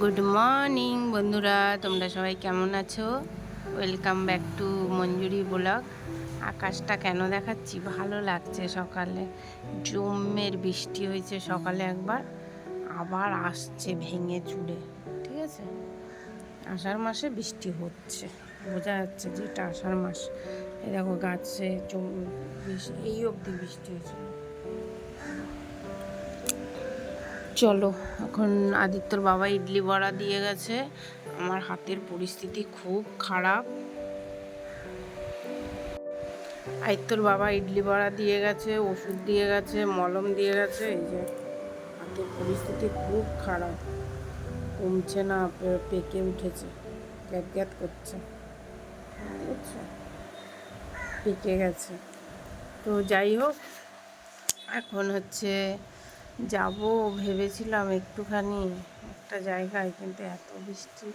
Good morning বন্ধুরা। তোমরা সবাই কেমন আছো? Welcome back to Manjuri blog. আকাশটা কেন দেখাচ্ছি? ভালো লাগছে সকালে। জমের বৃষ্টি হয়েছে সকালে একবার। আবার আসছে ভেঙে চুড়ে। ঠিক আছে? আষাঢ় মাসে বৃষ্টি হচ্ছে। বোঝা যাচ্ছে যে এটা আষাঢ় মাস। এই দেখো গাছে এই অবধি বৃষ্টি হয়েছে। চলো, এখন আদিত্যর বাবা ইডলি বড়া দিয়ে গেছে। আমার হাতের পরিস্থিতি খুব খারাপ। আদিত্যর বাবা ইডলি বড়া দিয়ে গেছে, ওষুধ দিয়ে গেছে, মলম দিয়ে গেছে, এই যে হাতের পরিস্থিতি খুব খারাপ। কমছে না পেকে উঠেছে, গ্যাত গ্যাত করছে। বুঝছ পেকে গেছে। তো যাই হোক, এখন হচ্ছে যাব ভেবেছিলাম একটুখানি একটা জায়গায়, কিন্তু এত বৃষ্টি।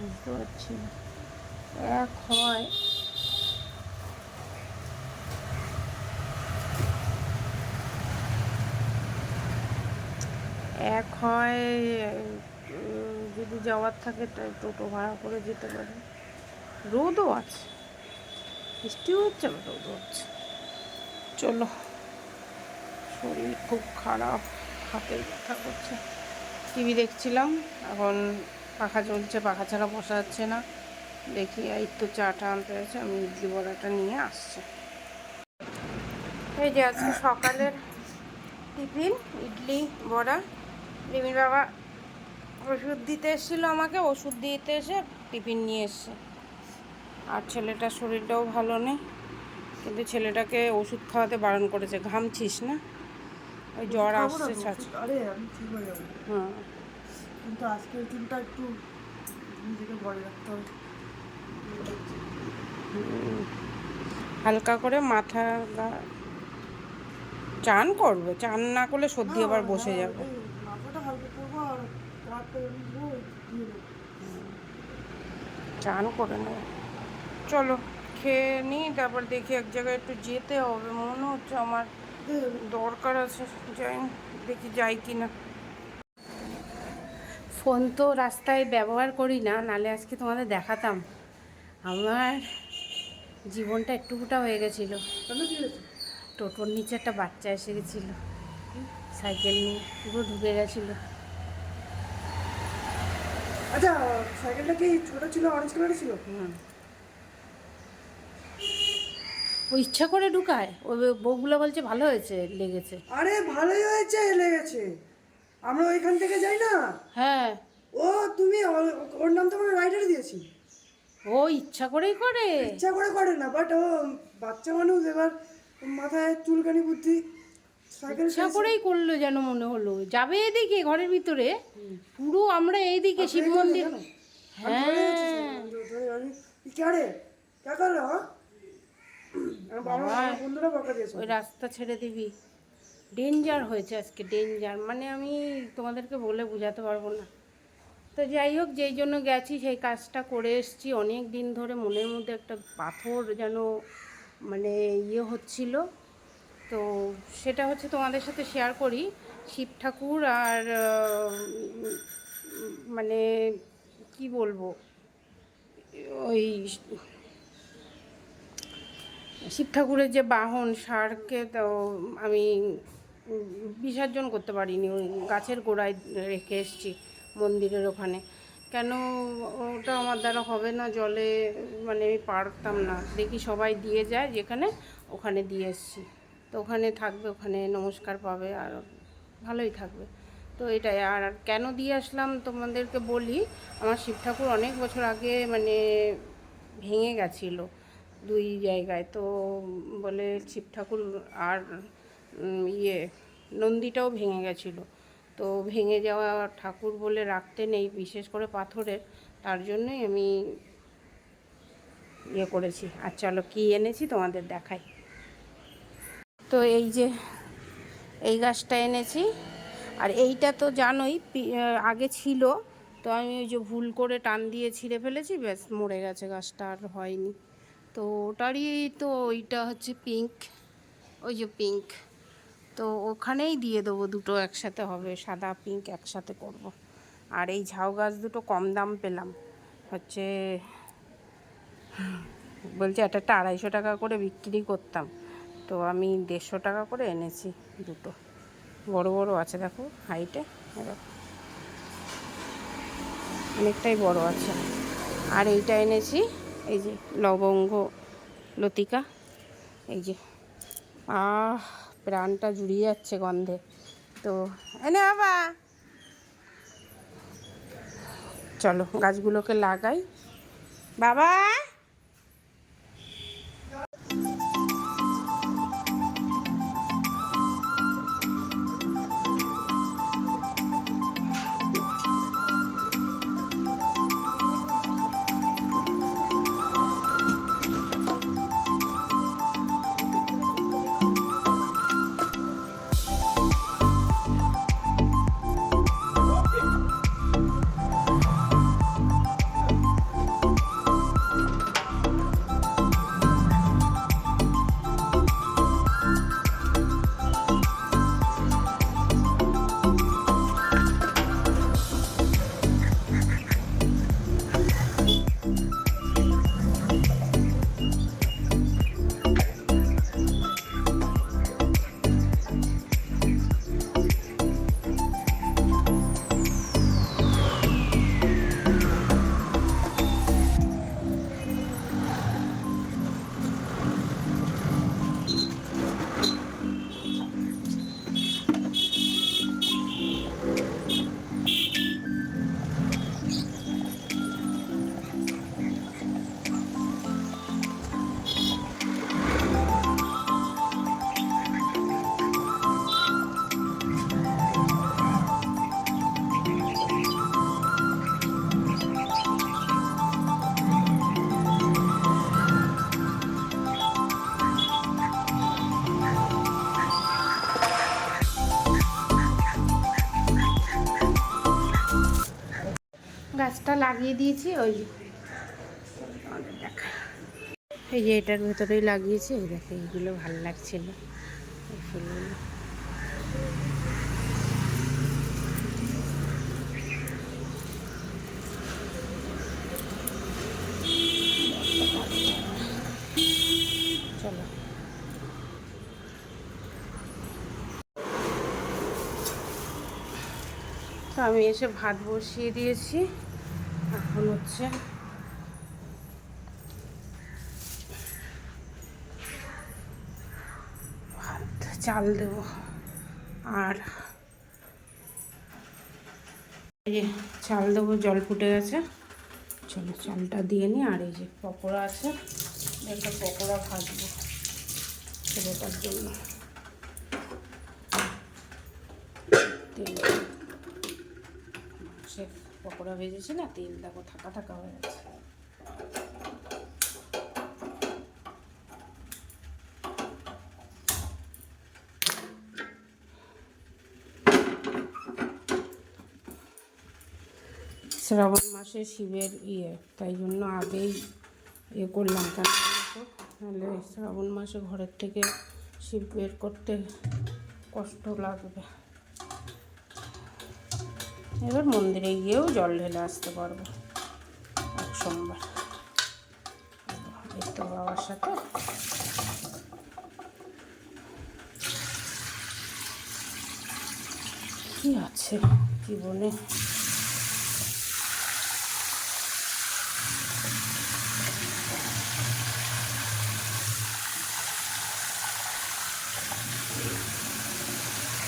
বুঝতে পারছি না। এক হয়। এক হয় যদি যাওয়ার থাকে তো টোটো ভাড়া করে যেতে পারে। রোদও আছে। বৃষ্টিও হচ্ছে, আবার রোদও হচ্ছে। চলো। শরীর খুব খারাপ হাতে ব্যথা করছে। টিভি দেখছিলাম, এখন পাখা চলছে, পাখা ছাড়া বসা যাচ্ছে না। দেখি, এই তো চাটা আনতে হয়েছে আমি ইডলি বড়াটা নিয়ে আসছি। এই যে আজকে সকালের টিফিন, ইডলি, বড়া। রিমির বাবা ওষুধ দিতে এসেছিল আমাকে, ওষুধ দিতে এসে টিফিন নিয়ে এসছে। আর ছেলেটার শরীরটাও ভালো নেই, কিন্তু ছেলেটাকে ওষুধ খাওয়াতে বারণ করেছে, ঘামছিস না? ওই জ্বর আসছে ছাড়ছে। আরে আমি ঠিক হয়ে যাব। হ্যাঁ। কিন্তু দিনটা একটু নিজেকে ভয় রাখতে হবে। হালকা করে মাথা চান করবে চান না করলে সর্দি আবার বসে যাবে। মাথাটা হালকা করব আর। চান করে নেব। চলো খেয়ে নিই তারপর দেখি এক জায়গায় একটু যেতে হবে মনে হচ্ছে আমার। দরকার আছে যাই দেখি যাই কি না ফোন তো রাস্তায় ব্যবহার করি না নালে আজকে তোমাদের দেখাতাম। আমার জীবনটা একটুকুটা হয়ে গেছিল। টোটোর নিচে একটা বাচ্চা এসে গেছিল। সাইকেল নিয়ে পুরো ঢুকে গেছিল। আচ্ছা সাইকেলটা কি ছোটো ছিল অরেঞ্জ কালারের ছিল? হুম। ও ইচ্ছা করে ঢুকায় ওই বউগুলো বলছে ভালো হয়েছে লেগেছে আরে ভালোই হয়েছে লেগেছে আমরা ওইখান থেকে যাই না হ্যাঁ ও তুমি ওর- ওর নাম তো আমরা রাইডার দিয়েছি ও ইচ্ছা করেই করে ইচ্ছা করে করে না বাট ও বাচ্চা মানুষ এবার মাথায় চুলকানি বুদ্ধি সাইকেল ইচ্ছা করেই করলো যেন মনে হলো যাবে এদিকে ঘরের ভিতরে পুরো আমরা এইদিকে শিব মন্দির হ্যাঁ क्या रे क्या कर रहे हो ওই রাস্তা ছেড়ে দিবি। ডেঞ্জার হয়েছে আজকে ডেঞ্জার মানে আমি তোমাদেরকে বলে বোঝাতে পারব না। তো যাই হোক যেই জন্য গেছি সেই কাজটা করে এসেছি। অনেক দিন ধরে মনের মধ্যে একটা পাথর যেন মানে ইয়ে হচ্ছিল। তো সেটা হচ্ছে তোমাদের সাথে শেয়ার করি। শিব ঠাকুর আর মানে কি বলব? ওই শিব ঠাকুরের যে বাহন ষাঁড়কে তো আমি বিসর্জন করতে পারিনি। ওই গাছের গোড়ায় রেখে এসেছি মন্দিরের ওখানে। কেন ওটা আমার দ্বারা হবে না? জলে মানে আমি পারতাম না। দেখি সবাই দিয়ে যায় যেখানে, ওখানে দিয়ে এসেছি। তো ওখানে থাকবে, ওখানে নমস্কার পাবে আর ভালোই থাকবে। তো এটাই আর কেন দিয়ে আসলাম তোমাদেরকে বলি, আমার শিব ঠাকুর অনেক বছর আগে মানে ভেঙে গেছিল। দুই জায়গায়। তো বলে শিব ঠাকুর আর ইয়ে নন্দীটাও ভেঙে গেছিল। তো ভেঙে যাওয়া ঠাকুর বলে রাখতে নেই, বিশেষ করে পাথরের। তার জন্যই আমি ইয়ে করেছি। আর চলো কী এনেছি তোমাদের দেখাই। তো এই যে, এই গাছটা এনেছি। আর এইটা তো জানোই আগে ছিল। তো আমি ওই যে ভুল করে টান দিয়ে ছিঁড়ে ফেলেছি, ব্যাস মরে গেছে গাছটা, আর হয়নি। তো ওটারই তো ওইটা হচ্ছে পিঙ্ক ওই যে পিঙ্ক তো ওখানেই দিয়ে দেবো দুটো একসাথে হবে, সাদা পিঙ্ক একসাথে করব। আর এই ঝাউ গাছ দুটো কম দাম পেলাম। হচ্ছে, বলছে একটা আড়াইশো টাকা করে বিক্রি করতাম। তো আমি দেড়শো টাকা করে এনেছি দুটো। বড় বড় আছে দেখো হাইটে অনেকটাই বড় আছে। আর এইটা এনেছি এই যে লবঙ্গ, লতিকা, এই যে, আহ, প্রাণটা জুড়িয়ে যাচ্ছে গন্ধে। তো এনে বাবা। চলো, গাছগুলোকে লাগাই। বাবা! লাগিয়ে দিয়েছি, ওই। এই যে এটার ভেতরেই লাগিয়েছি, এই দেখো, এইগুলো ভালো লাগছিল চলো তো আমি এসে ভাত বসিয়ে দিয়েছি এখন হচ্ছে চাল দেব। আর এই যে চাল দেবো, জল ফুটে গেছে। চলো চালটা দিয়ে নিই আর এই যে পকোড়া আছে একটা পকোড়া ভাজবো ছেলেটার জন্য। সে পকোড়া ভেজেছি না? তেল দেখো থাকা থাকা হয়ে গেছে শ্রাবণ মাসে শিবের ইয়ে তাই জন্য আগেই ইয়ে করলাম। নাহলে শ্রাবণ মাসে ঘরের থেকে শিব বের করতে কষ্ট লাগবে। এবার মন্দিরে গিয়েও জল ঢেলে আসতে পারব এক সোমবার। তো বাবার সাথে। কি আছে জীবনে?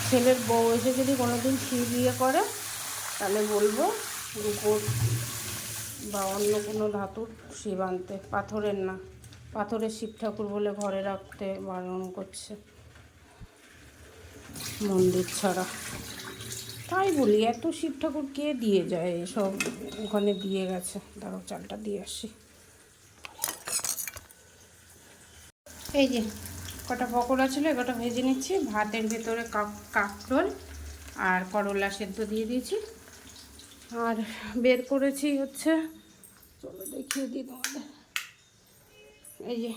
ছেলের বউ এসে যদি কোনোদিন শিব ইয়ে করে তাহলে বলব রূপোর বা অন্য কোনো ধাতুর শিব আনতে। পাথরের না। পাথরের শিব ঠাকুর বলে ঘরে রাখতে বারণ করছে। মন্দির ছাড়া। তাই বলি, এত শিব ঠাকুর কে দিয়ে যায়? এসব ওখানে দিয়ে গেছে। দাঁড়াও, চালটা দিয়ে আসি। এই যে, কটা পকোড়া ছিল কটা ভেজে নিচ্ছি। ভাতের ভেতরে কাক- কাঁকরোল আর করলা সেদ্ধ দিয়ে দিয়েছি। আর বের করেছি হচ্ছে, চলো দেখিয়ে দিই তোমাদের। এই যে,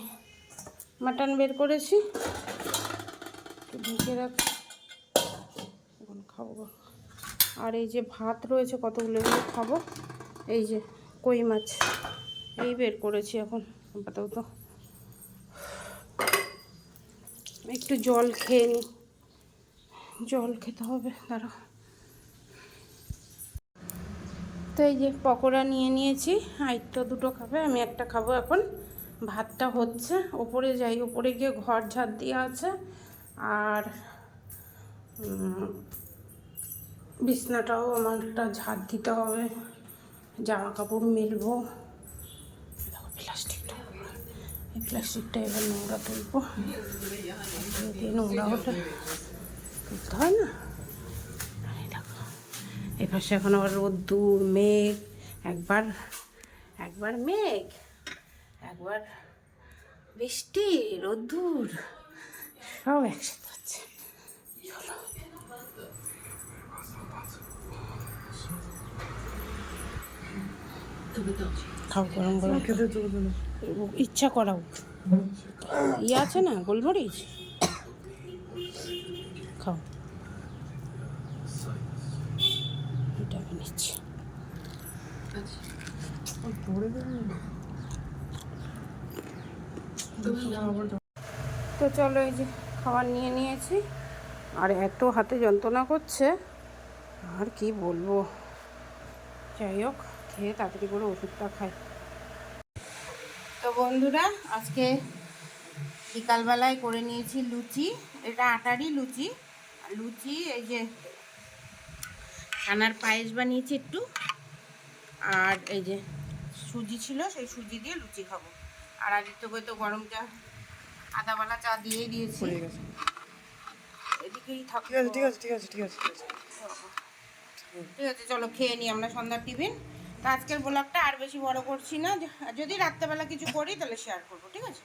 মাটন বের করেছি। ঢেকে রাখ। খাব গো। আর এই যে ভাত রয়েছে, কতগুলো এগুলো খাব। এই যে কই মাছ, এই বের করেছি এখন, আপাতত। একটু জল খেয়ে নিই জল খেতে হবে দাঁড়া তো এই যে পকোড়া নিয়ে নিয়েছি আইতো দুটো খাবে, আমি একটা খাব এখন। ভাতটা হচ্ছে ওপরে যাই, ওপরে গিয়ে ঘর ঝাড় দিয়ে আছে, আর বিছনাটাও আমার একটা ঝাড় দিতে হবে জামা কাপড় মেলবো প্লাস্টিকটা এই প্লাস্টিকটা এবার নোংরা তুলবো। নোংরা হলে তুলতে হয় না? আর এই পাশে এখন আবার রোদ্দুর মেঘ একবার একবার মেঘ একবার বৃষ্টি রোদ্দুর সব একসাথে হচ্ছে। চলো। খাও গরম গরম। ইচ্ছা করাও। ইয়ে আছে না গোলমরিচ খাও এটা আমি নিচ্ছি পরে দেবে তো চলো এই যে খাবার নিয়ে নিয়েছি। আর এত হাতে যন্ত্রণা করছে, আর কি বলব। যাই হোক, খেয়ে তাড়াতাড়ি করে ওষুধটা খাই। তো বন্ধুরা, আজকে বিকালবেলায় করে নিয়েছি লুচি। এটা আটারই লুচি। লুচি, এই যে ছানার পায়েস বানিয়েছি একটু। আর এই যে সুজি ছিল, সেই সুজি দিয়ে লুচি খাব। আর আদিত্যকে তো গরম চা আদাওয়ালা চা দিয়ে দিয়েছি। এদিকেই থাকো ঠিক আছে ঠিক আছে ঠিক আছে ঠিক আছে ঠিক আছে। চলো খেয়ে নিই আমরা সন্ধ্যার টিফিন। তো আজকের ব্লগটা আর বেশি বড় করছি না। যদি রাত্রেবেলা কিছু করি তাহলে শেয়ার করব ঠিক আছে?